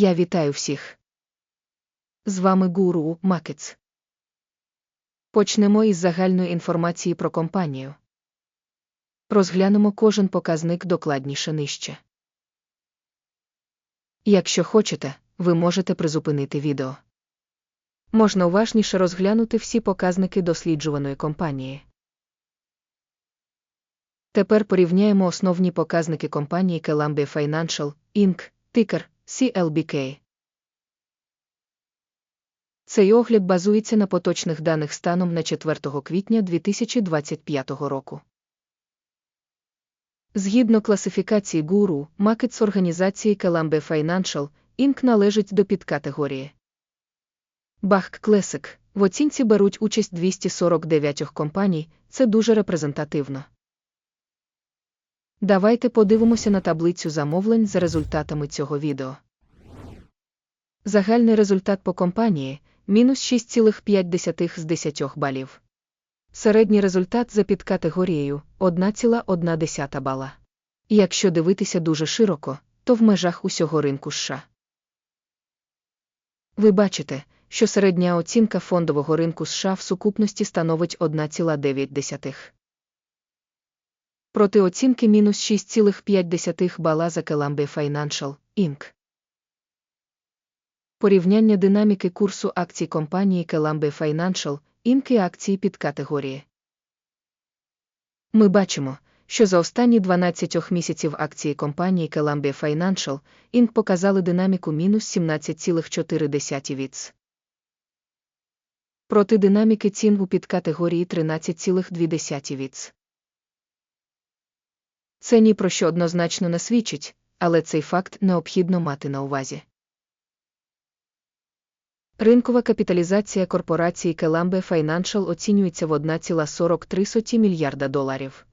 Я вітаю всіх. З вами Гуру Макетс. Почнемо із загальної інформації про компанію. Розглянемо кожен показник докладніше нижче. Якщо хочете, ви можете призупинити відео. Можна уважніше розглянути всі показники досліджуваної компанії. Тепер порівняємо основні показники компанії Columbia Financial, Inc., тикер CLBK. Цей огляд базується на поточних даних станом на 4 квітня 2025 року. Згідно класифікації гуру, Макетс організації Columbia Financial, Inc. належить до підкатегорії. Бахк Classic. В оцінці беруть участь 249 компаній, це дуже репрезентативно. Давайте подивимося на таблицю замовлень за результатами цього відео. Загальний результат по компанії мінус 6,5 з 10 балів. Середній результат за підкатегорією 1,1 бала. Якщо дивитися дуже широко, то в межах усього ринку США. Ви бачите, що середня оцінка фондового ринку США в сукупності становить 1,9. Проти оцінки мінус 6,5 бала за Columbia Financial, Inc. Порівняння динаміки курсу акцій компанії Columbia Financial, Inc. і акції під категорії. Ми бачимо, що за останні 12 місяців акції компанії Columbia Financial, Inc. показали динаміку мінус 17,4 віц. Проти динаміки цін у підкатегорії 13,2 віц. Це ні про що однозначно не свідчить, але цей факт необхідно мати на увазі. Ринкова капіталізація корпорації Columbia Financial оцінюється в 1,43 мільярда доларів.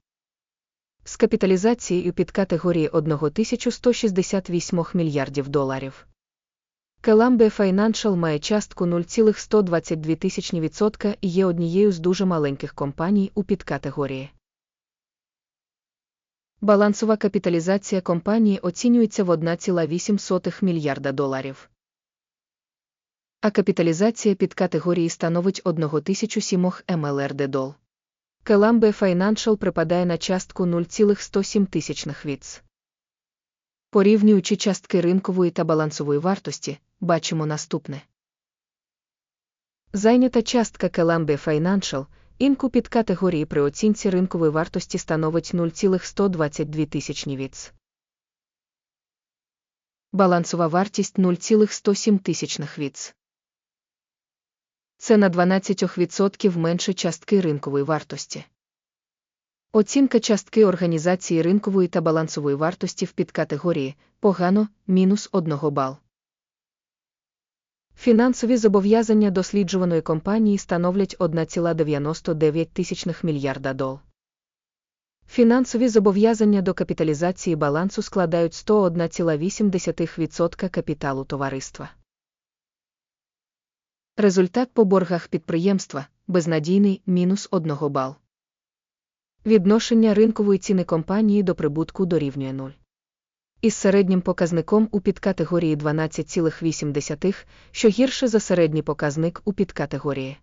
З капіталізацією під категорії 1168 мільярдів доларів. Columbia Financial має частку 0,122% і є однією з дуже маленьких компаній у підкатегорії. Балансова капіталізація компанії оцінюється в 1,8 мільярда доларів. А капіталізація під категорії становить 1007 МЛРД дол. Columbia Financial припадає на частку 0,107 тисячних віц. Порівнюючи частки ринкової та балансової вартості, бачимо наступне. Зайнята частка Columbia Financial – Інку під категорії при оцінці ринкової вартості становить 0,122 тисячні віц. Балансова вартість 0,107 тисячних віц. Це на 12% менше частки ринкової вартості. Оцінка частки організації ринкової та балансової вартості в підкатегорії погано мінус 1 бал. Фінансові зобов'язання досліджуваної компанії становлять 1,99 мільярда дол. Фінансові зобов'язання до капіталізації балансу складають 101,8% капіталу товариства. Результат по боргах підприємства безнадійний мінус 1 бал. Відношення ринкової ціни компанії до прибутку дорівнює 0 із середнім показником у підкатегорії 12,8, що гірше за середній показник у підкатегорії.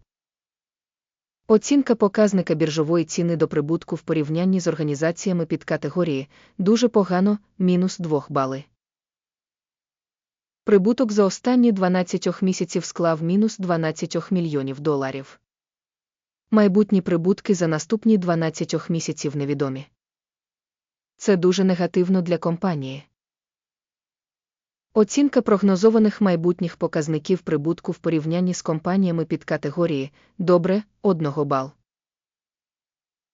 Оцінка показника біржової ціни до прибутку в порівнянні з організаціями підкатегорії дуже погано мінус 2 бали. Прибуток за останні 12 місяців склав мінус 12 мільйонів доларів. Майбутні прибутки за наступні 12 місяців невідомі. Це дуже негативно для компанії. Оцінка прогнозованих майбутніх показників прибутку в порівнянні з компаніями під категорії добре 1 бал.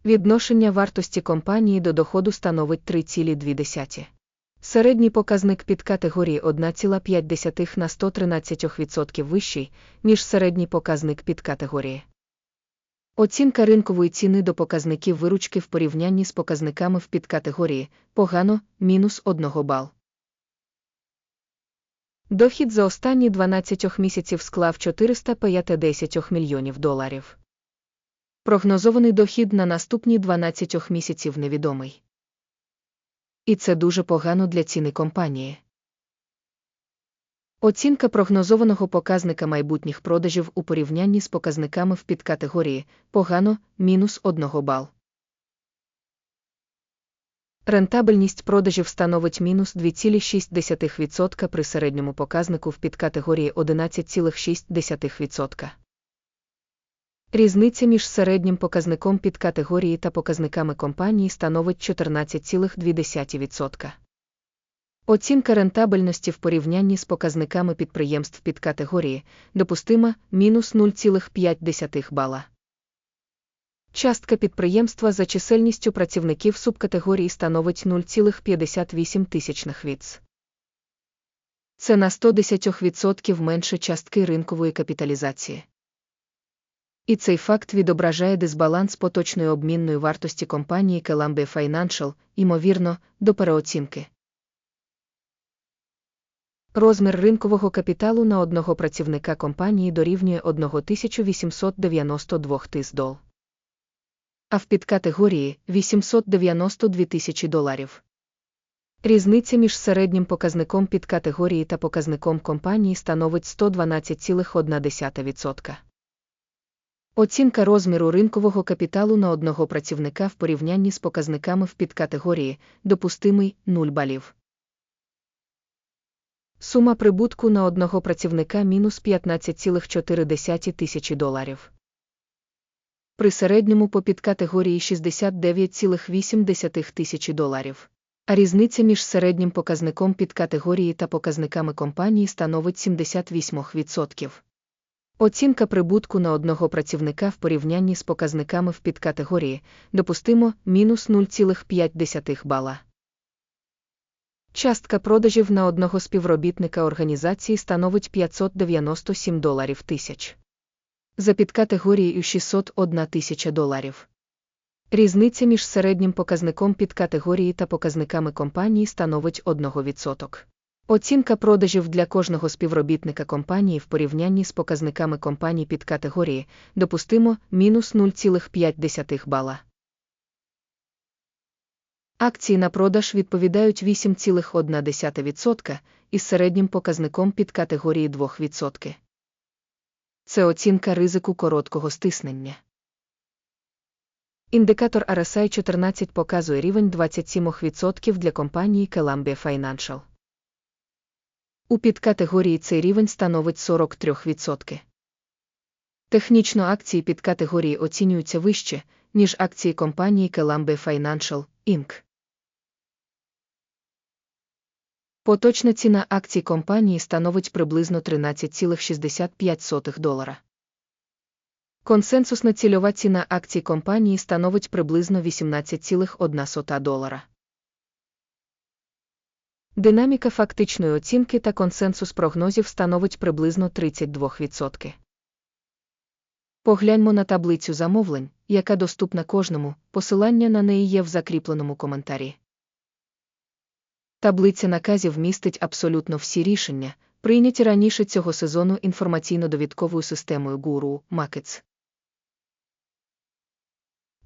Відношення вартості компанії до доходу становить 3,2. Середній показник під категорії 1,5 на 113% вищий, ніж середній показник під категорії. Оцінка ринкової ціни до показників виручки в порівнянні з показниками в підкатегорії погано мінус 1 бал. Дохід за останні 12 місяців склав 450 мільйонів доларів. Прогнозований дохід на наступні 12 місяців невідомий. І це дуже погано для ціни компанії. Оцінка прогнозованого показника майбутніх продажів у порівнянні з показниками в підкатегорії погано мінус 1 бал. Рентабельність продажів становить мінус 2,6% при середньому показнику в підкатегорії 11,6%. Різниця між середнім показником підкатегорії та показниками компанії становить 14,2%. Оцінка рентабельності в порівнянні з показниками підприємств підкатегорії допустима мінус 0,5 бала. Частка підприємства за чисельністю працівників субкатегорії становить 0,58 тисячних віц. Це на 110% менше частки ринкової капіталізації. І цей факт відображає дисбаланс поточної обмінної вартості компанії Columbia Financial, ймовірно, до переоцінки. Розмір ринкового капіталу на одного працівника компанії дорівнює 1892 тис дол. А в підкатегорії 892 тисячі доларів. Різниця між середнім показником підкатегорії та показником компанії становить 112,1%. Оцінка розміру ринкового капіталу на одного працівника в порівнянні з показниками в підкатегорії допустимий 0 балів. Сума прибутку на одного працівника мінус 15,4 тисячі доларів. При середньому по підкатегорії 69,8 тисячі доларів. А різниця між середнім показником підкатегорії та показниками компанії становить 78%. Оцінка прибутку на одного працівника в порівнянні з показниками в підкатегорії допустимо мінус 0,5 бала. Частка продажів на одного співробітника організації становить 597 доларів тисяч. За підкатегорією 601 тисяча доларів. Різниця між середнім показником підкатегорії та показниками компанії становить 1%. Оцінка продажів для кожного співробітника компанії в порівнянні з показниками компаній підкатегорії допустимо мінус 0,5 бала. Акції на продаж відповідають 8,1% із середнім показником під категорії 2%. Це оцінка ризику короткого стиснення. Індикатор RSI 14 показує рівень 27% для компанії Columbia Financial. У підкатегорії цей рівень становить 43%. Технічно акції підкатегорії оцінюються вище, ніж акції компанії Columbia Financial, Inc. Поточна ціна акцій компанії становить приблизно 13,65 долара. Консенсусна цільова ціна акцій компанії становить приблизно 18,1 долара. Динаміка фактичної оцінки та консенсус прогнозів становить приблизно 32%. Погляньмо на таблицю замовлень, яка доступна кожному, посилання на неї є в закріпленому коментарі. Таблиця наказів містить абсолютно всі рішення, прийняті раніше цього сезону інформаційно-довідковою системою Guru Markets.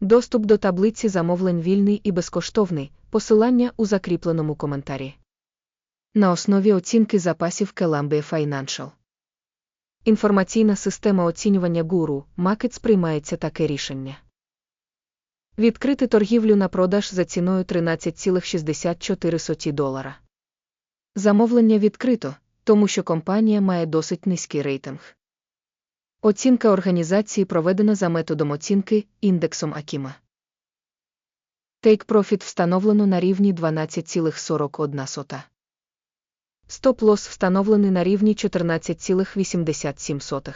Доступ до таблиці замовлень вільний і безкоштовний, посилання у закріпленому коментарі. На основі оцінки запасів Columbia Financial. Інформаційна система оцінювання Guru Markets приймається таке рішення. Відкрити торгівлю на продаж за ціною 13,64 долара. Замовлення відкрито, тому що компанія має досить низький рейтинг. Оцінка організації проведена за методом оцінки індексом Акіма. Take Profit встановлено на рівні 12,41. Стоп-лосс встановлений на рівні 14,87.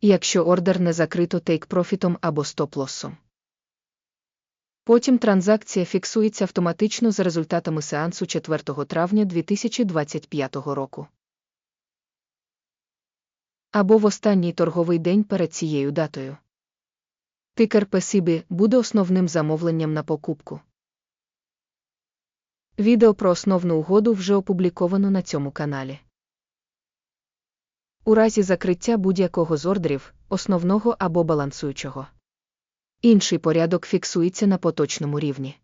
Якщо ордер не закрито Profit або стоп-лоссом. Потім транзакція фіксується автоматично за результатами сеансу 4 травня 2025 року. Або в останній торговий день перед цією датою. Тикер PSIB буде основним замовленням на покупку. Відео про основну угоду вже опубліковано на цьому каналі. У разі закриття будь-якого з ордерів, основного або балансуючого. Інший порядок фіксується на поточному рівні.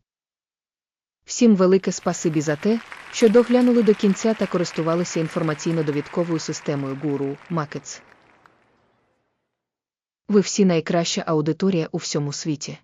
Всім велике спасибі за те, що доглянули до кінця та користувалися інформаційно-довідковою системою Guru Markets. Ви всі найкраща аудиторія у всьому світі.